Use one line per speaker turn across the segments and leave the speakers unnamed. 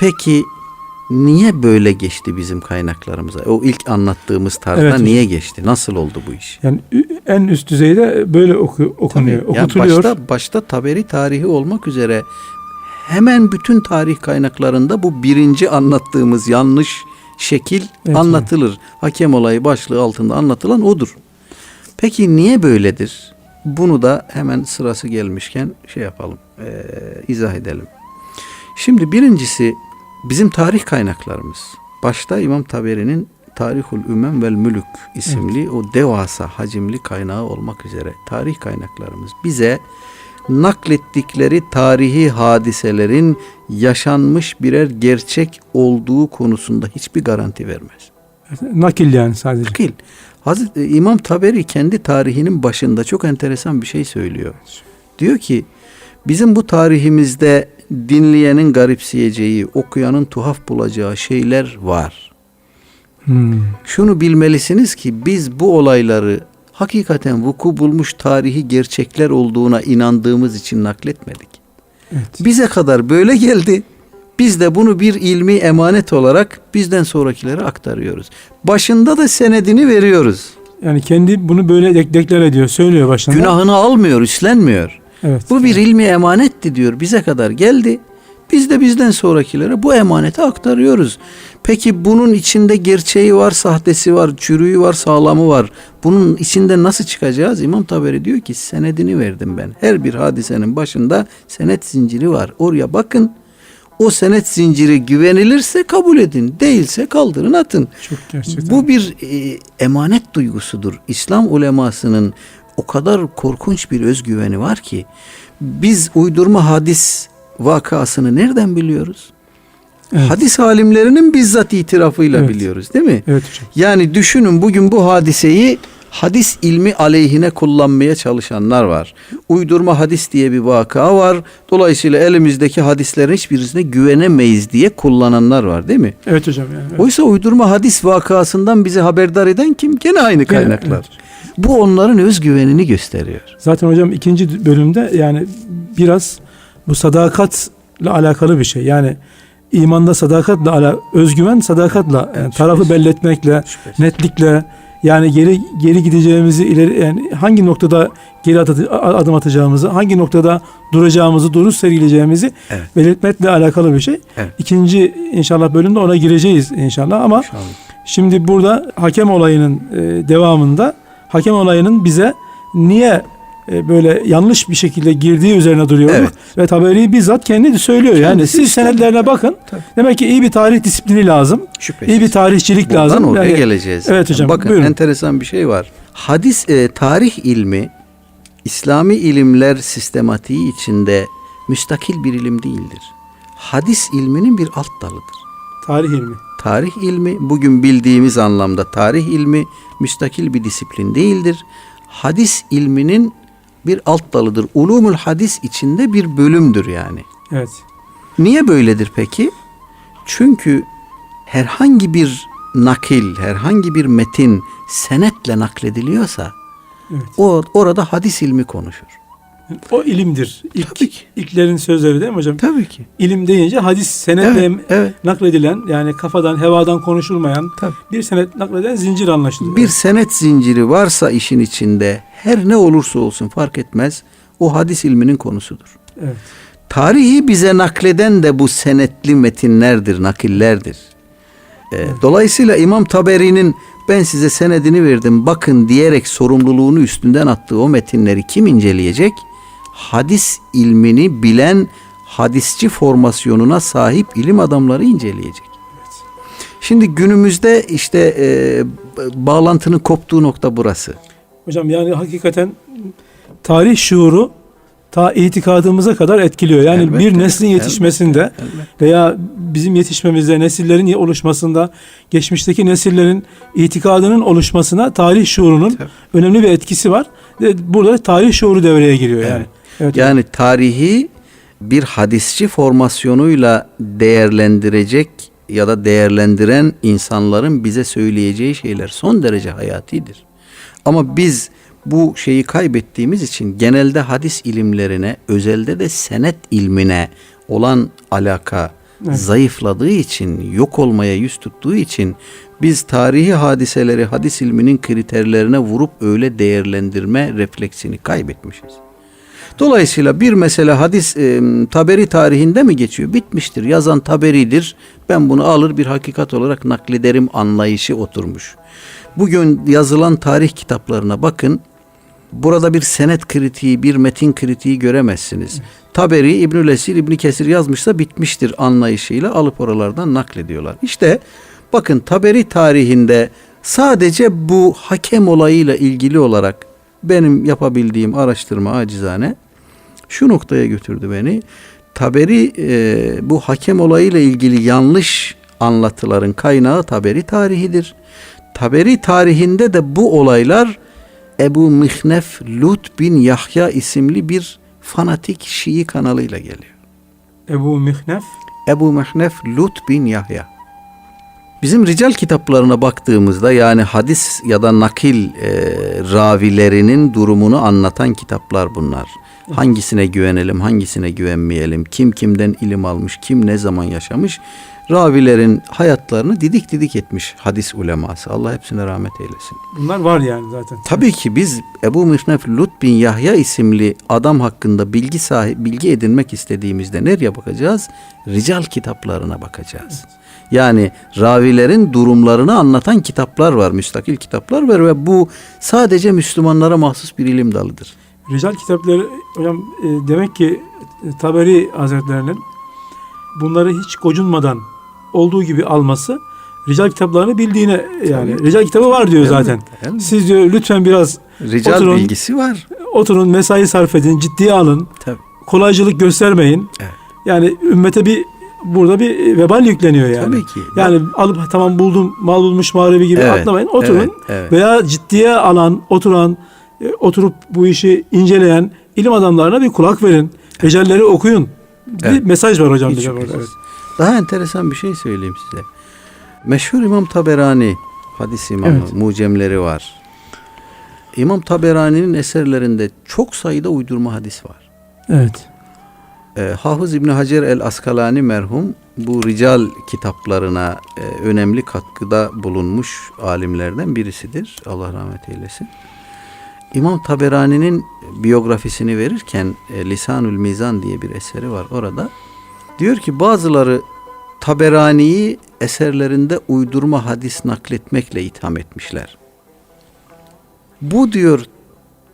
Peki niye böyle geçti bizim kaynaklarımıza? O ilk anlattığımız tarzda
Evet
niye geçti? Nasıl oldu bu iş?
Yani en üst düzeyde böyle oku, okunuyor,
Tabii. Yani
okutuluyor.
başta, başta Taberi tarihi olmak üzere hemen bütün tarih kaynaklarında bu birinci anlattığımız yanlış şekil
Evet,
anlatılır. Hakem olayı başlığı altında anlatılan odur. Peki niye böyledir? Bunu da hemen sırası gelmişken şey yapalım, eee, izah edelim. Şimdi birincisi bizim tarih kaynaklarımız. Başta İmam Taberi'nin Tarihul Ümem vel Mülük isimli o devasa hacimli kaynağı olmak üzere tarih kaynaklarımız bize naklettikleri tarihi hadiselerin yaşanmış birer gerçek olduğu konusunda hiçbir garanti vermez.
Nakil yani sadece.
Nakil. Hazreti İmam Taberi kendi tarihinin başında çok enteresan bir şey söylüyor. Diyor ki bizim bu tarihimizde dinleyenin garipseyeceği, okuyanın tuhaf bulacağı şeyler var.
Hmm.
Şunu bilmelisiniz ki biz bu olayları hakikaten vuku bulmuş tarihi gerçekler olduğuna inandığımız için nakletmedik.
Evet.
Bize kadar böyle geldi. Biz de bunu bir ilmi emanet olarak bizden sonrakilere aktarıyoruz. Başında da senedini veriyoruz.
Yani kendi bunu böyle dek- deklar ediyor, söylüyor başında.
Günahını almıyor, üstlenmiyor.
Evet.
Bu bir ilmi emanetti diyor. Bize kadar geldi. Biz de bizden sonrakilere bu emaneti aktarıyoruz. Peki bunun içinde gerçeği var, sahtesi var, çürüğü var, sağlamı var. Bunun içinde nasıl çıkacağız? İmam Taberi diyor ki senedini verdim ben. Her bir hadisenin başında senet zinciri var. Oraya bakın. O senet zinciri güvenilirse kabul edin. Değilse kaldırın atın.
Çok gerçekten.
Bu bir e, emanet duygusudur. İslam ulemasının o kadar korkunç bir özgüveni var ki biz uydurma hadis vakasını nereden biliyoruz?
Evet.
Hadis alimlerinin bizzat itirafıyla
Evet.
biliyoruz değil mi?
Evet hocam.
Yani düşünün bugün bu hadiseyi hadis ilmi aleyhine kullanmaya çalışanlar var. Uydurma hadis diye bir vaka var. Dolayısıyla elimizdeki hadislerin hiçbirisine güvenemeyiz diye kullananlar var değil mi?
Evet hocam yani. evet.
Oysa uydurma hadis vakasından bizi haberdar eden kim? Gene aynı kaynaklar.
evet.
Bu onların özgüvenini gösteriyor.
Zaten hocam ikinci bölümde yani biraz bu sadakatla alakalı bir şey. Yani imanda sadakatla ala özgüven sadakatla yani tarafı belli etmekle, netlikle yani geri geri gideceğimizi ileri yani hangi noktada geri adım atacağımızı, hangi noktada duracağımızı, duruş sergileyeceğimizi
Evet.
belirtmekle alakalı bir şey.
Evet.
İkinci inşallah bölümde ona gireceğiz inşallah ama
İnşallah.
Şimdi burada hakem olayının e, devamında hakem olayının bize niye e, böyle yanlış bir şekilde girdiği üzerine duruyor.
Evet.
Ve Taberi bizzat kendi de söylüyor. yani
Kendisi
siz
işte-
senetlerine bakın.
Tabii.
Demek ki iyi bir tarih disiplini lazım.
Şüphesiz.
İyi bir tarihçilik
Buradan
lazım.
oraya
Yani-
geleceğiz.
Evet hocam,
Bakın
buyurun.
enteresan bir şey var. Hadis, e, tarih ilmi İslami ilimler sistematiği içinde müstakil bir ilim değildir. Hadis ilminin bir alt dalıdır.
tarih ilmi.
Tarih ilmi bugün bildiğimiz anlamda tarih ilmi müstakil bir disiplin değildir. Hadis ilminin bir alt dalıdır. Ulumul hadis içinde bir bölümdür yani.
Evet.
Niye böyledir peki? Çünkü herhangi bir nakil, herhangi bir metin senetle naklediliyorsa
Evet.
o orada hadis ilmi konuşur.
O ilimdir. İlk,
Tabii ki.
ilklerin sözleri değil mi hocam?
Tabii ki.
İlim deyince hadis senetle
Evet, evet.
nakledilen yani kafadan hevadan konuşulmayan
Tabii.
bir senet nakleden zincir anlaşılıyor.
Bir senet zinciri varsa işin içinde her ne olursa olsun fark etmez o hadis ilminin konusudur.
Evet.
Tarihi bize nakleden de bu senetli metinlerdir, nakillerdir. Ee, Dolayısıyla İmam Taberi'nin ben size senedini verdim bakın diyerek sorumluluğunu üstünden attığı o metinleri kim inceleyecek? Hadis ilmini bilen hadisçi formasyonuna sahip ilim adamları inceleyecek. Şimdi günümüzde işte e, bağlantının koptuğu nokta burası.
Hocam yani hakikaten tarih şuuru ta itikadımıza kadar etkiliyor. Yani
Elbette,
bir neslin yetişmesinde
elbette.
veya bizim yetişmemizde nesillerin oluşmasında geçmişteki nesillerin itikadının oluşmasına tarih şuurunun
Tabii.
önemli bir etkisi var. Burada tarih şuuru devreye giriyor yani.
Evet. Yani tarihi bir hadisçi formasyonuyla değerlendirecek ya da değerlendiren insanların bize söyleyeceği şeyler son derece hayatidir. Ama biz bu şeyi kaybettiğimiz için genelde hadis ilimlerine, özelde de senet ilmine olan alaka
Evet.
zayıfladığı için, yok olmaya yüz tuttuğu için biz tarihi hadiseleri hadis ilminin kriterlerine vurup öyle değerlendirme refleksini kaybetmişiz. Dolayısıyla bir mesele hadis e, taberi tarihinde mi geçiyor? Bitmiştir. Yazan taberidir. Ben bunu alır bir hakikat olarak naklederim anlayışı oturmuş. Bugün yazılan tarih kitaplarına bakın. Burada bir senet kritiği, bir metin kritiği göremezsiniz. Taberi, İbnül Esir, İbni Kesir yazmışsa bitmiştir anlayışıyla alıp oralardan naklediyorlar. İşte bakın Taberi tarihinde sadece bu hakem olayıyla ilgili olarak benim yapabildiğim araştırma acizane şu noktaya götürdü beni. Taberi e, bu hakem olayıyla ilgili yanlış anlatıların kaynağı Taberi tarihidir. Taberi tarihinde de bu olaylar Ebu Mihnef Lut bin Yahya isimli bir fanatik Şii kanalıyla geliyor.
Ebu Mihnef
Ebu Mihnef Lut bin Yahya. Bizim rical kitaplarına baktığımızda yani hadis ya da nakil e, ravilerinin durumunu anlatan kitaplar bunlar. Hangisine güvenelim, hangisine güvenmeyelim, kim kimden ilim almış, kim ne zaman yaşamış. Ravilerin hayatlarını didik didik etmiş hadis uleması. Allah hepsine rahmet eylesin.
bunlar var yani zaten.
Tabii ki biz Ebu Mihnef Lut bin Yahya isimli adam hakkında bilgi sahibi bilgi edinmek istediğimizde nereye bakacağız? Rical kitaplarına bakacağız. Yani ravilerin durumlarını anlatan kitaplar var, müstakil kitaplar var ve bu sadece Müslümanlara mahsus bir ilim dalıdır.
Rical kitapları hocam e, demek ki e, Taberi Hazretlerinin bunları hiç gocunmadan olduğu gibi alması Rical kitaplarını bildiğine yani
Tabii.
Rical kitabı var diyor
Değil mi?
zaten.
Değil mi?
Siz diyor lütfen biraz
Rical
Oturun.
bilgisi var.
oturun mesai sarf edin, ciddiye alın.
Tabii.
Kolaycılık göstermeyin.
Evet.
Yani ümmete bir burada bir vebal yükleniyor yani.
Tabii ki.
Yani alıp tamam buldum mal bulmuş mağrebi gibi
Evet,
atlamayın. Oturun.
evet, evet.
Veya ciddiye alan, oturan, e, oturup bu işi inceleyen ilim adamlarına bir kulak verin. Ecalleri okuyun. Bir
Evet.
mesaj var hocam.
Hiç şüphesiz.
evet.
Daha enteresan bir şey söyleyeyim size. Meşhur İmam Taberani hadis imamı,
Evet.
mucemleri var. İmam Taberani'nin eserlerinde çok sayıda uydurma hadis var.
Evet.
Ee, Hafız İbni Hacer el Askalani merhum bu rical kitaplarına e, önemli katkıda bulunmuş alimlerden birisidir. Allah rahmet eylesin. İmam Taberani'nin biyografisini verirken e, Lisanül Mizan diye bir eseri var orada. Diyor ki bazıları Taberani'yi eserlerinde uydurma hadis nakletmekle itham etmişler. Bu diyor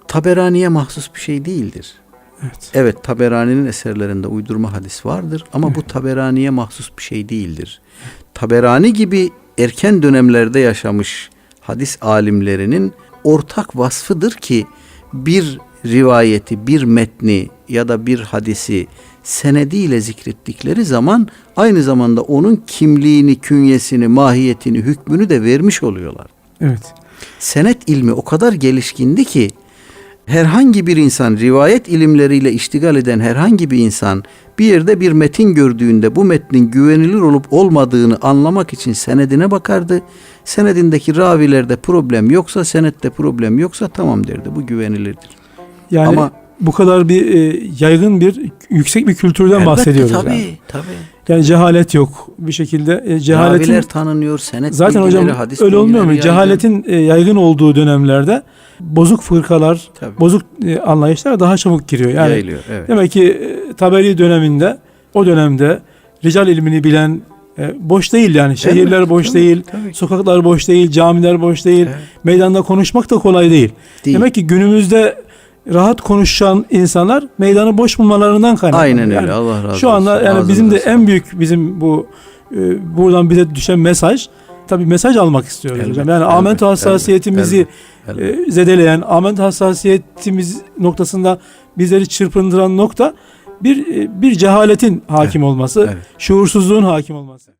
Taberani'ye mahsus bir şey değildir.
Evet.
Evet Taberani'nin eserlerinde uydurma hadis vardır ama bu Taberani'ye mahsus bir şey değildir. Taberani gibi erken dönemlerde yaşamış hadis alimlerinin ortak vasfıdır ki bir rivayeti, bir metni ya da bir hadisi senediyle zikrettikleri zaman aynı zamanda onun kimliğini, künyesini, mahiyetini, hükmünü de vermiş oluyorlar.
Evet.
Senet ilmi o kadar gelişkindi ki herhangi bir insan rivayet ilimleriyle iştigal eden herhangi bir insan bir yerde bir metin gördüğünde bu metnin güvenilir olup olmadığını anlamak için senedine bakardı. Senedindeki ravilerde problem yoksa senette problem yoksa tamam derdi bu güvenilirdir.
Yani
Ama-
bu kadar bir e, yaygın bir yüksek bir kültürden
Elbette,
bahsediyoruz.
tabii,
Yani.
tabii.
yani cehalet yok bir şekilde. E, cehaletin
Raviler tanınıyor, senet
Zaten hocam
hadis
öyle olmuyor mu?
yaygın.
Cehaletin e, yaygın olduğu dönemlerde bozuk fırkalar,
Tabii.
bozuk e, anlayışlar daha çabuk giriyor. Yani
yayılıyor. Evet.
demek ki e, Taberi döneminde o dönemde rical ilmini bilen e, boş değil yani. Şehirler
Evet,
boş
tabii,
değil,
tabii.
sokaklar boş değil, camiler boş değil.
Evet.
Meydanda konuşmak da kolay değil.
Değil.
Demek ki günümüzde rahat konuşan insanlar meydanı boş bulmalarından kaynaklanıyor.
Aynen öyle.
Yani
Allah razı olsun.
şu anda yani
Ağzınıza
bizim de en büyük bizim bu e, buradan bize düşen mesaj tabii mesaj almak istiyoruz
Elbette,
hocam. Yani
elbette,
amento hassasiyetimizi
elbette, elbette.
e, zedeleyen, amento hassasiyetimiz noktasında bizleri çırpındıran nokta bir e, bir cehaletin hakim olması,
evet.
şuursuzluğun hakim olması.